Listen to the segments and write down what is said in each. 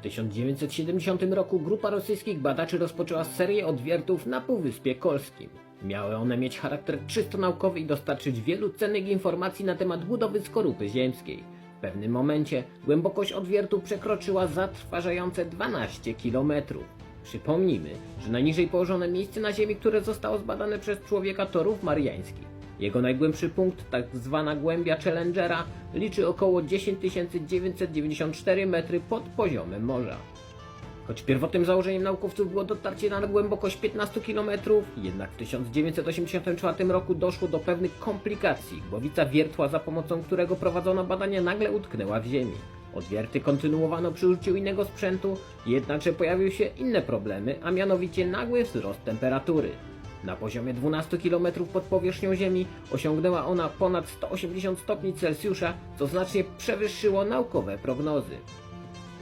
W 1970 roku grupa rosyjskich badaczy rozpoczęła serię odwiertów na Półwyspie Kolskim. Miały one mieć charakter czysto naukowy i dostarczyć wielu cennych informacji na temat budowy skorupy ziemskiej. W pewnym momencie głębokość odwiertu przekroczyła zatrważające 12 km. Przypomnijmy, że najniżej położone miejsce na Ziemi, które zostało zbadane przez człowieka to Rów Mariański. Jego najgłębszy punkt, tak zwana głębia Challengera, liczy około 10 994 metry pod poziomem morza. Choć pierwotnym założeniem naukowców było dotarcie na głębokość 15 km, jednak w 1984 roku doszło do pewnych komplikacji. Głowica wiertła, za pomocą którego prowadzono badania, nagle utknęła w ziemi. Odwierty kontynuowano przy użyciu innego sprzętu, jednakże pojawiły się inne problemy, a mianowicie nagły wzrost temperatury. Na poziomie 12 km pod powierzchnią Ziemi osiągnęła ona ponad 180 stopni Celsjusza, co znacznie przewyższyło naukowe prognozy.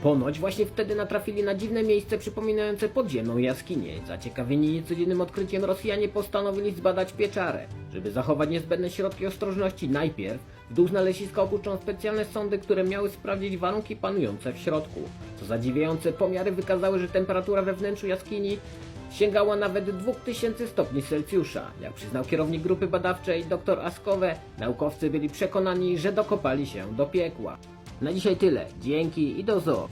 Ponoć właśnie wtedy natrafili na dziwne miejsce przypominające podziemną jaskinię. Zaciekawieni niecodziennym odkryciem Rosjanie postanowili zbadać pieczarę. Żeby zachować niezbędne środki ostrożności, najpierw w dół znaleziska opuszczono specjalne sondy, które miały sprawdzić warunki panujące w środku. Co zadziwiające, pomiary wykazały, że temperatura we wnętrzu jaskini sięgała nawet 2000 stopni Celsjusza. Jak przyznał kierownik grupy badawczej dr Askowe, naukowcy byli przekonani, że dokopali się do piekła. Na dzisiaj tyle. Dzięki i do zoo.